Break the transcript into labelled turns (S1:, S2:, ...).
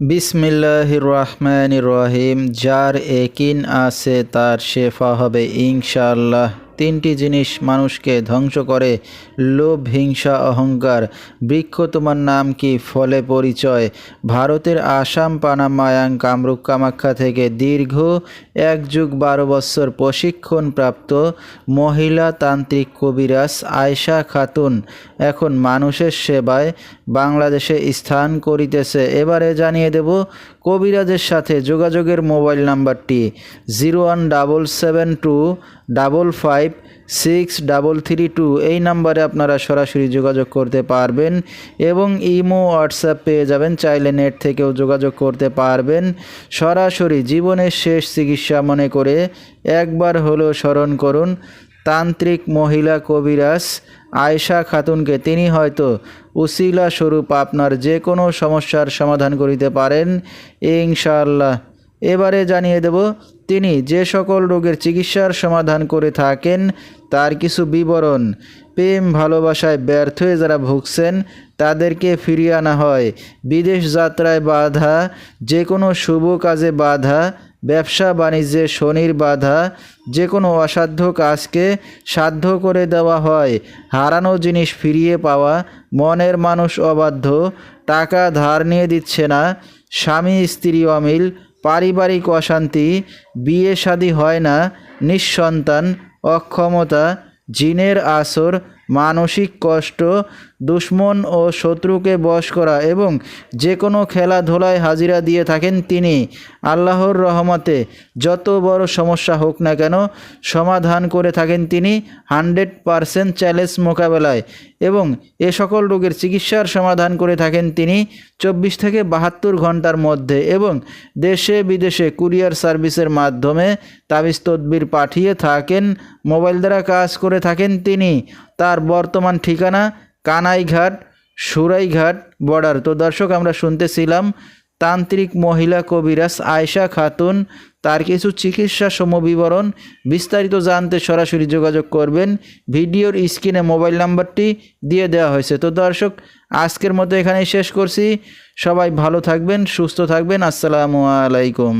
S1: বিসমিল্লাহ রহমান রহিম। যার একিন আছে তার শেফা হবে ইনশাআল্লাহ। তিনটি জিনিস মানুষকে ধ্বংস করে। লোভ, হিংসা, অহংকার। বৃক্ষ তোমার নাম কি? ফলে পরিচয়। ভারতের আসাম পানামায়াং কামরূপ, কামাখ্যা থেকে দীর্ঘ এক যুগ বারো বছর প্রশিক্ষণপ্রাপ্ত মহিলা তান্ত্রিক কবিরাজ আয়শা খাতুন। এখন মানুষের সেবায় বাংলাদেশে স্থান করিতেছে। এবারে জানিয়ে দেব কবিরাজের সাথে যোগাযোগের মোবাইল নাম্বারটি zero one double seven two double five six double three two এই নাম্বারে আপনারা সরাসরি যোগাযোগ করতে পারবেন এবং ইমো, হোয়াটসঅ্যাপ পেয়ে যাবেন। চাইলে নেট থেকেও যোগাযোগ করতে পারবেন। সরাসরি জীবনের শেষ চিকিৎসা মনে করে একবার হলেও স্মরণ করুন, তান্ত্রিক মহিলা কবিরাজ আয়শা খাতুনকে। তিনি হয়তো উসিলা স্বরূপ আপনার যে কোনো সমস্যার সমাধান করিতে পারেন। ইনশাআল্লাহ। এবারে জানিয়ে দেব, তিনি যে সকল রোগের চিকিৎসার সমাধান করে থাকেন, তার কিছু বিবরণ। প্রেম ভালোবাসায় ব্যর্থ হয়ে যারা ভুগছেন, তাদেরকে ফিরিয়ে আনা হয়। বিদেশ যাত্রায় বাধা যে কোনো শুভ কাজে বাধা, ব্যবসা বাণিজ্যে শনির বাধা যে কোনো অসাধ্য কাজকে সাধ্য করে দেওয়া হয়। হারানো জিনিস ফিরিয়ে পাওয়া, মনের মানুষ অবাধ্য, টাকা ধার নিয়ে দিচ্ছে না, স্বামী স্ত্রী অমিল পারিবারিক অশান্তি বিয়ে শাদী হয় না নিঃসন্তান অক্ষমতা জিনের আসর মানসিক কষ্ট, দুশ্মন ও শত্রুকে বশ করা এবং যে কোনো খেলাধুলায় হাজিরা দিয়ে থাকেন তিনি। আল্লাহর রহমতে যত বড় সমস্যা হোক না কেন সমাধান করে থাকেন তিনি হান্ড্রেড পারসেন্ট চ্যালেঞ্জ মোকাবেলায় এবং এ সকল রোগের চিকিৎসার সমাধান করে থাকেন তিনি চব্বিশ থেকে বাহাত্তর ঘণ্টার মধ্যে এবং দেশে বিদেশে কুরিয়ার সার্ভিসের মাধ্যমে তাবিজ তদবির পাঠিয়ে থাকেন মোবাইল দ্বারা কাজ করে থাকেন তিনি। তার বর্তমান ঠিকানা কানাইঘাট, সুরাইঘাট বর্ডার। তো দর্শক, আমরা শুনতেছিলাম তান্ত্রিক মহিলা কবিরাজ আয়শা খাতুন তার কিছু চিকিৎসা সমবিবরণ বিস্তারিত জানতে সরাসরি যোগাযোগ করবেন। ভিডিওর স্ক্রিনে মোবাইল নাম্বারটি দিয়ে দেওয়া হয়েছে। তো দর্শক, আজকের মতো এখানেই শেষ করছি। সবাই ভালো থাকবেন, সুস্থ থাকবেন। আসসালামু আলাইকুম।